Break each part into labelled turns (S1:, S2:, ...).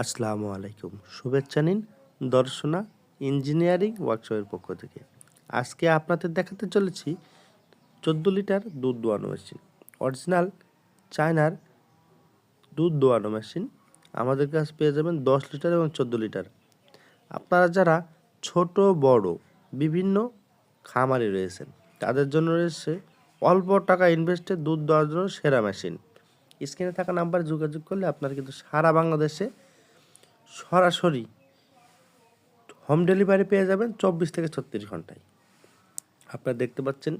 S1: আসসালামু আলাইকুম। শুভেচ্ছা নিন দর্শনা ইঞ্জিনিয়ারিং ওয়ার্কশপের পক্ষ থেকে। আজকে আপনাদের দেখাতে চলেছি চোদ্দ লিটার দুধ দোয়ানো মেশিন। অরিজিনাল চায়নার দুধ দোয়ানো মেশিন। আমাদের কাছে পেয়ে যাবেন দশ লিটার এবং চোদ্দ লিটার। আপনারা যারা ছোট, বড়, বিভিন্ন খামারে রয়েছেন, তাদের জন্য রয়েছে অল্প টাকা ইনভেস্টে দুধ দেওয়ার জন্য সেরা মেশিন। স্ক্রিনে থাকা নাম্বারে যোগাযোগ করলে আপনারা কিন্তু সারা বাংলাদেশে সরাসরি হোম ডেলিভারি পেয়ে যাবেন চব্বিশ থেকে ছত্রিশ ঘন্টায়। আপনারা দেখতে পাচ্ছেন,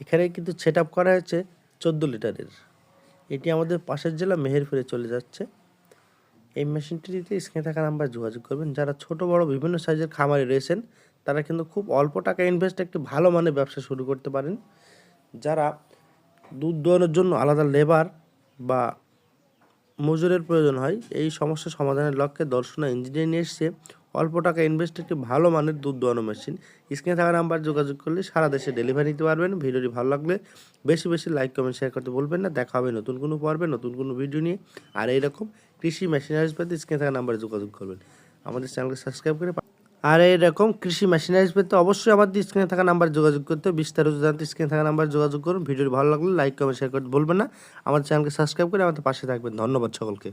S1: এখানে কিন্তু সেট আপ করা হয়েছে চোদ্দ লিটারের। এটি আমাদের পাশের জেলা মেহেরপুরে চলে যাচ্ছে। এই মেশিনটিতে স্ক্রিনে থাকা নাম্বার যোগাযোগ করবেন। যারা ছোট, বড়, বিভিন্ন সাইজের খামারে রয়েছেন, তারা কিন্তু খুব অল্প টাকা ইনভেস্ট একটি ভালো মানের ব্যবসা শুরু করতে পারেন। যারা দুধ দোয়ানোর জন্য আলাদা লেবার বা মজুরের প্রয়োজন হয়। এই সমস্যা সমাধানের লক্ষ্যে দর্শনা ইঞ্জিনিয়ারিং নিয়ে এসছে। অল্প টাকা ইনভেস্ট একটি ভালো মানের দুধ দোয়ানো মেশিন স্ক্রিনে থাকা নাম্বার যোগাযোগ করলে সারা দেশে ডেলিভারি নিতে পারবেন। ভিডিওটি ভালো লাগলে বেশি বেশি লাইক কমেন্ট শেয়ার করতে বলবেন না। দেখা হবে নতুন কোনো পর্বে, নতুন কোনো ভিডিও নিয়ে। আর এইরকম কৃষি মেশিনারিজ পেতে স্ক্রিনে থাকা নাম্বারে যোগাযোগ করবেন। আমাদের চ্যানেলকে সাবস্ক্রাইব করে আর এরকম কৃষি মেশিনারিজ পেতে অবশ্যই আমাদের স্ক্রিনে থাকা নাম্বার যোগাযোগ করতে। বিস্তারিত জানতে স্ক্রিনে থাকা নাম্বার যোগাযোগ করুন। ভিডিওটি ভালো লাগলে লাইক কমেন্ট শেয়ার করতে ভুলবেন না। আমার চ্যানেলকে সাবস্ক্রাইব করে আমাদের পাশে থাকবেন। ধন্যবাদ সকলকে।